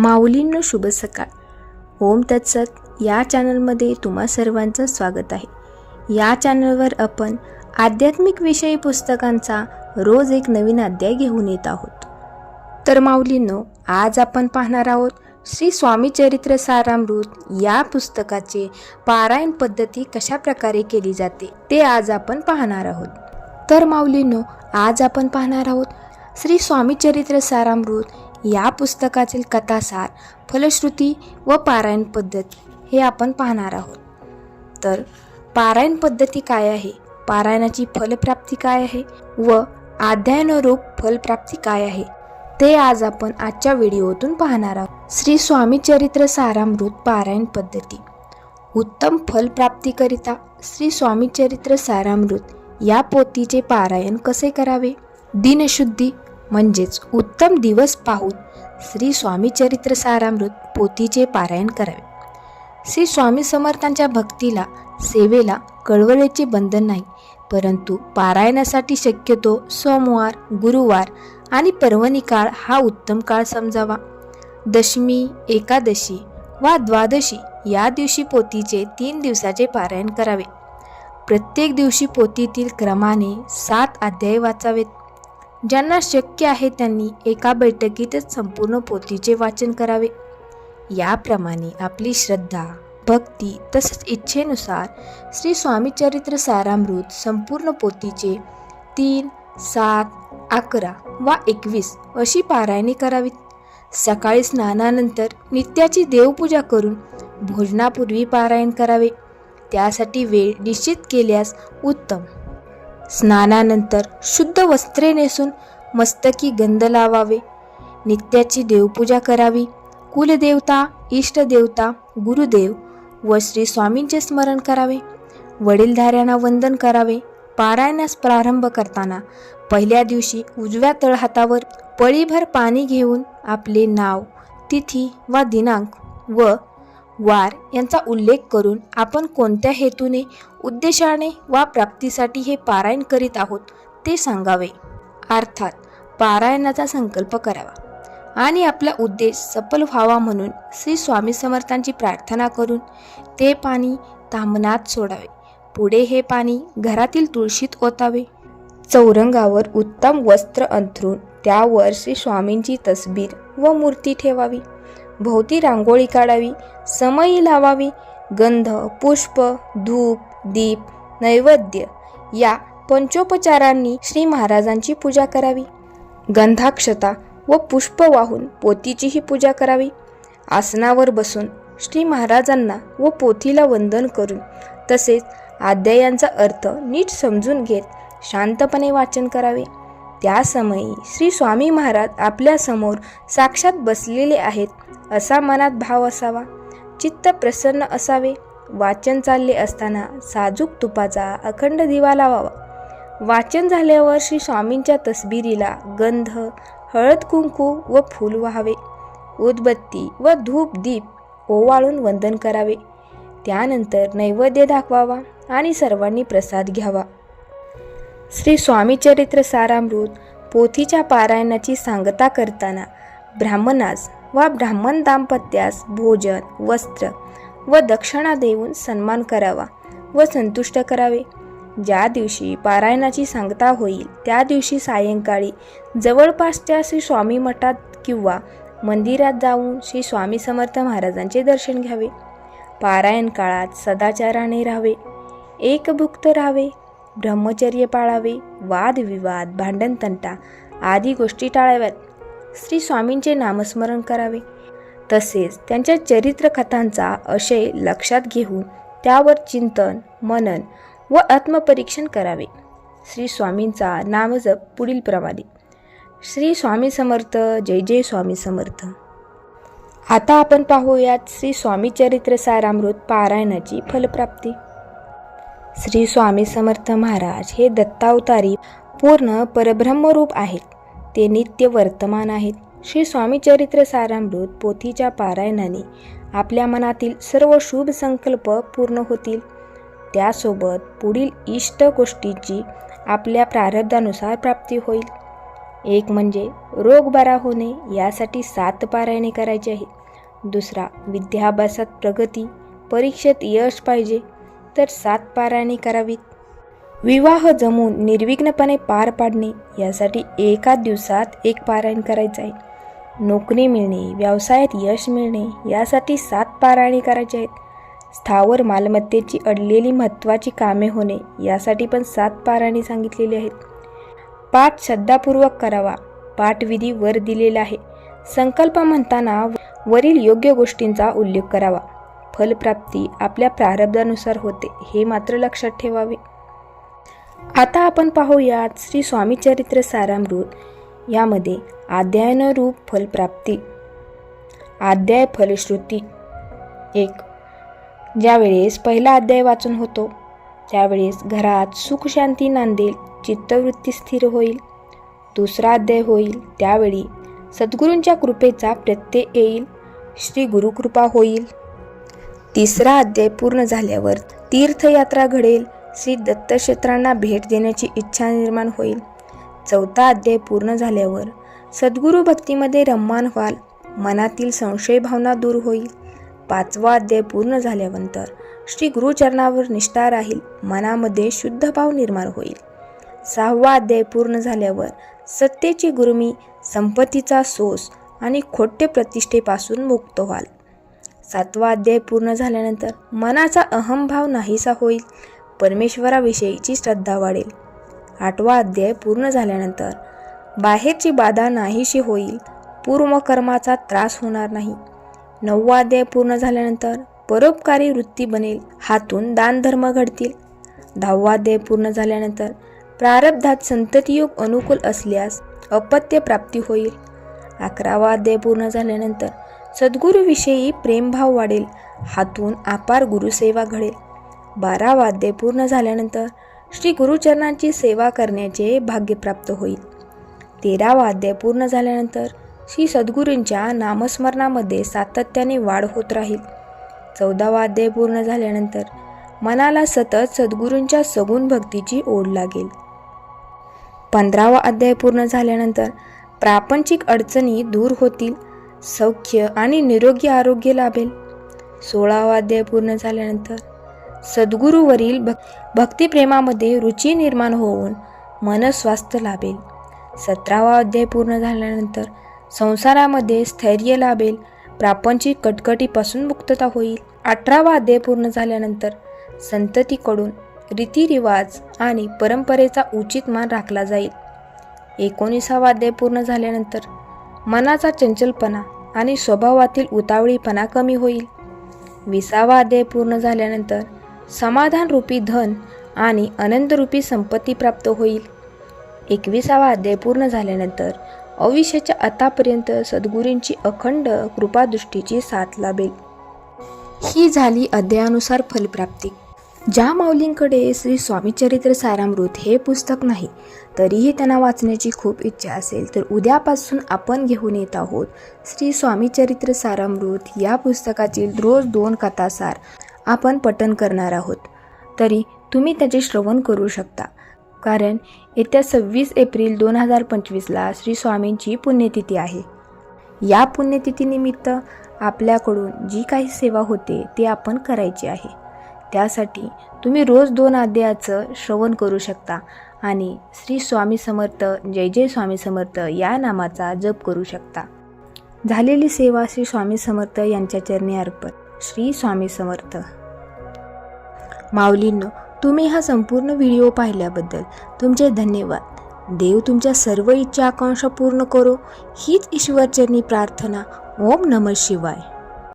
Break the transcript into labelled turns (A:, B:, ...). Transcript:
A: माऊलींनो शुभ सकाळ. ओम तत्सत. या चॅनलमध्ये तुम्हा सर्वांचं स्वागत आहे. या चॅनलवर आपण आध्यात्मिक विषयी पुस्तकांचा रोज एक नवीन अध्याय घेऊन येत आहोत. तर माऊलींनो आज आपण पाहणार आहोत श्री स्वामी चरित्र सारामृत या पुस्तकाचे पारायण पद्धती कशा प्रकारे केली जाते ते आज आपण पाहणार आहोत. तर माऊलींनो आज आपण पाहणार आहोत श्री स्वामी चरित्र सारामृत या पुस्तकातील कथासार फलश्रुती व पारायण पद्धत हे आपण पाहणार आहोत. तर पारायण पद्धती काय आहे? पारायणाची फलप्राप्ती काय आहे? व अध्यायनरूप फलप्राप्ती काय आहे? ते आज आपण आजच्या व्हिडिओतून पाहणार आहोत. श्री स्वामी चरित्र सारामृत पारायण पद्धती. उत्तम फलप्राप्तीकरिता श्री स्वामी चरित्र सारामृत या पोथीचे पारायण कसे करावे? दिनशुद्धी म्हणजेच उत्तम दिवस पाहून श्री स्वामी चरित्र सारामृत पोथीचे पारायण करावे. श्री स्वामी समर्थांच्या भक्तीला सेवेला कळवळेचे बंधन नाही परंतु पारायणासाठी शक्यतो सोमवार गुरुवार आणि पर्वणी काळ हा उत्तम काळ समजावा. दशमी एकादशी वा द्वादशी या दिवशी पोथीचे तीन दिवसाचे पारायण करावे. प्रत्येक दिवशी पोथीतील क्रमाने सात अध्याय वाचावेत. ज्यांना शक्य आहे त्यांनी एका बैठकीतच संपूर्ण पोथीचे वाचन करावे. याप्रमाणे आपली श्रद्धा भक्ती तसेच इच्छेनुसार श्री स्वामी चरित्र सारामृत संपूर्ण पोथीचे तीन सात अकरा वा एकवीस अशी पारायणे करावीत. सकाळी स्नानानंतर नित्याची देवपूजा करून भोजनापूर्वी पारायण करावे. त्यासाठी वेळ निश्चित केल्यास उत्तम. स्नानानंतर शुद्ध वस्त्रे नेसून मस्तकी गंध लावावे. नित्याची देवपूजा करावी. कुलदेवता इष्टदेवता गुरुदेव व श्री स्वामींचे स्मरण करावे. वडीलधाऱ्यांना वंदन करावे. पारायणास प्रारंभ करताना पहिल्या दिवशी उजव्या तळहातावर पळीभर पाणी घेऊन आपले नाव तिथी वा दिनांक व वार यांचा उल्लेख करून आपण कोणत्या हेतूने उद्देशाने वा प्राप्तीसाठी हे पारायण करीत आहोत ते सांगावे. अर्थात पारायणाचा संकल्प करावा. आणि आपला उद्देश सफल व्हावा म्हणून श्री स्वामी समर्थांची प्रार्थना करून ते पाणी तामनात सोडावे. पुढे हे पाणी घरातील तुळशीत ओतावे. चौरंगावर उत्तम वस्त्र अंथरून त्यावर श्री स्वामींची तसबीर व मूर्ती ठेवावी. भोवती रांगोळी काढावी समयी लावावी गंध पुष्प धूप दीप नैवेद्य या पंचोपचारांनी श्री महाराजांची पूजा करावी. गंधाक्षता व पुष्प वाहून पोतीचीही पूजा करावी. आसनावर बसून श्री महाराजांना व पोथीला वंदन करून तसेच अध्यायांचा अर्थ नीट समजून घेत शांतपणे वाचन करावे. त्या समयी श्री स्वामी महाराज आपल्यासमोर साक्षात बसलेले आहेत असा मनात भाव असावा. चित्त प्रसन्न असावे. वाचन चालले असताना साजूक तुपाचा अखंड दिवा लावावा. वाचन झाल्यावर श्री स्वामींच्या तसबिरीला गंध हळद कुंकू व फूल व्हावे. उदबत्ती व धूप दीप ओवाळून वंदन करावे. त्यानंतर नैवेद्य दाखवावा आणि सर्वांनी प्रसाद घ्यावा. श्री स्वामी चरित्र सारामृत पोथीच्या पारायणाची सांगता करताना ब्राह्मणास वा ब्राह्मण दाम्पत्यास भोजन वस्त्र व दक्षिणा देऊन सन्मान करावा व संतुष्ट करावे. ज्या दिवशी पारायणाची सांगता होईल त्या दिवशी सायंकाळी जवळपासच्या श्री स्वामी मठात किंवा मंदिरात जाऊन श्री स्वामी समर्थ महाराजांचे दर्शन घ्यावे. पारायण काळात सदाचाराने राहावे. एकभुक्त राहावे. ब्रह्मचर्य पाळावे वादविवाद भांडणतंटा आदी गोष्टी टाळाव्यात. श्री स्वामींचे नामस्मरण करावे. तसेच त्यांच्या चरित्रकथांचा आशय लक्षात घेऊन त्यावर चिंतन मनन व आत्मपरीक्षण करावे. श्री स्वामींचा नामजप पुढील प्रमाणे. श्री स्वामी समर्थ जय जय स्वामी समर्थ. आता आपण पाहूयात श्री स्वामी चरित्र सारामृत पारायणाची फलप्राप्ती. श्री स्वामी समर्थ महाराज हे दत्तावतारी पूर्ण परब्रह्मरूप आहेत. ते नित्य वर्तमान आहेत. श्री स्वामी चरित्र सारामृत पोथीच्या पारायणाने आपल्या मनातील सर्व शुभ संकल्प पूर्ण होतील. त्यासोबत पुढील इष्ट गोष्टीची आपल्या प्रारब्धानुसार प्राप्ती होईल. एक म्हणजे रोग बरा होणे यासाठी सात पारायणे करायचे आहे दुसरा विद्याभ्यासात प्रगती परीक्षेत यश पाहिजे तर सात पारायणे करावीत. विवाह जमून निर्विघ्नपणे पार पाडणे यासाठी एका दिवसात एक पारायण करायचं आहे नोकरी मिळणे व्यवसायात यश मिळणे यासाठी सात पारायणे करायचे आहेत. स्थावर मालमत्तेची अडलेली महत्त्वाची कामे होणे यासाठी पण सात पारायणे सांगितलेली आहेत. पाठ श्रद्धापूर्वक करावा पाठविधी वर दिलेला आहे. संकल्प म्हणताना वरील योग्य गोष्टींचा उल्लेख करावा. फलप्राप्ती आपल्या प्रारब्धानुसार होते हे मात्र लक्षात ठेवावे. आता आपण पाहूयात श्री स्वामी चरित्र सारामृत यामध्ये अध्यायनरूप फलप्राप्ती अध्याय फलश्रुती. एक ज्यावेळेस पहिला अध्याय वाचून होतो त्यावेळेस घरात सुख शांती नांदेल चित्तवृत्ती स्थिर होईल. दुसरा अध्याय होईल त्यावेळी सद्गुरूंच्या कृपेचा प्रत्यय येईल श्री गुरुकृपा होईल. तिसरा अध्याय पूर्ण झाल्यावर तीर्थयात्रा घडेल. श्री दत्तक्षेत्रांना भेट देण्याची इच्छा निर्माण होईल. चौथा अध्याय पूर्ण झाल्यावर सद्गुरू भक्तीमध्ये रम्मान व्हाल. मनातील संशय भावना दूर होईल. पाचवा अध्याय पूर्ण झाल्यानंतर श्री गुरुचरणावर निष्ठा राहील. मनामध्ये शुद्ध भाव निर्माण होईल. सहावा अध्याय पूर्ण झाल्यावर सत्तेची गुरुमी संपत्तीचा सोस आणि खोटे प्रतिष्ठेपासून मुक्त व्हाल. सातवा अध्याय पूर्ण झाल्यानंतर मनाचा अहंभाव नाहीसा होईल. परमेश्वराविषयीची श्रद्धा वाढेल. आठवा अध्याय पूर्ण झाल्यानंतर बाहेरची बाधा नाहीशी होईल. पूर्वकर्माचा त्रास होणार नाही. नववा अध्याय पूर्ण झाल्यानंतर परोपकारी वृत्ती बनेल. हातून दानधर्म घडतील. दहावा अध्याय पूर्ण झाल्यानंतर प्रारब्धात संततीयोग अनुकूल असल्यास अपत्य प्राप्ती होईल. अकरावा अध्याय पूर्ण झाल्यानंतर सद्गुरूविषयी प्रेमभाव वाढेल हातून अपार गुरुसेवा घडेल. बारा अध्याय पूर्ण झाल्यानंतर श्री गुरुचरणांची सेवा करण्याचे भाग्य प्राप्त होईल. तेरा वाद्य पूर्ण झाल्यानंतर श्री सद्गुरूंच्या नामस्मरणामध्ये सातत्याने वाढ होत राहील. चौदा वाद्य पूर्ण झाल्यानंतर मनाला सतत सद्गुरूंच्या सगुण भक्तीची ओढ लागेल. पंधरावा अध्याय पूर्ण झाल्यानंतर प्रापंचिक अडचणी दूर होतील. सौख्य आणि निरोगी आरोग्य लाभेल. सोळावा अध्याय पूर्ण झाल्यानंतर सद्गुरूवरील भक् भक्तिप्रेमामध्ये रुची निर्माण होऊन मनस्वास्थ्य लाभेल. सतरावा अध्याय पूर्ण झाल्यानंतर संसारामध्ये स्थैर्य लाभेल. प्रापंचिक कटकटीपासून मुक्तता होईल. अठरावा अध्याय पूर्ण झाल्यानंतर संततीकडून रीतिरिवाज आणि परंपरेचा उचित मान राखला जाईल. एकोणीसावा अध्याय पूर्ण झाल्यानंतर मनाचा चंचलपणा आणि स्वभावातील उतावळीपणा कमी होईल. विसावा अध्याय पूर्ण झाल्यानंतर समाधानरूपी धन आणि अनंतरूपी संपत्ती प्राप्त होईल. एकविसावा अध्याय पूर्ण झाल्यानंतर अविषयाच्या आतापर्यंत सद्गुरूंची अखंड कृपादृष्टीची साथ लाभेल. ही झाली अध्यायानुसार फलप्राप्ती. ज्या माऊलींकडे श्री स्वामीचरित्र सारामृत हे पुस्तक नाही तरीही त्यांना वाचण्याची खूप इच्छा असेल तर उद्यापासून आपण घेऊन येत आहोत श्री स्वामीचरित्र सारामृत. या पुस्तकातील रोज दोन कथासार आपण पठन करणार आहोत. तरी तुम्ही त्याचे श्रवण करू शकता. कारण येत्या सव्वीस एप्रिल दोन हजार पंचवीसला श्री स्वामींची पुण्यतिथी आहे. या पुण्यतिथीनिमित्त आपल्याकडून जी काही सेवा होते ती आपण करायची आहे. त्यासाठी तुम्ही रोज दोन अध्यायाचं श्रवण करू शकता आणि श्री स्वामी समर्थ जय जय स्वामी समर्थ या नामाचा जप करू शकता. झालेली सेवा श्री स्वामी समर्थ यांच्या चरणी अर्पण. श्री स्वामी समर्थ. माऊलींनो तुम्ही हा संपूर्ण व्हिडिओ पाहिल्याबद्दल तुमचे धन्यवाद. देव तुमच्या सर्व इच्छा आकांक्षा पूर्ण करो. हीच ईश्वरचरणी प्रार्थना. ओम नम शिवाय.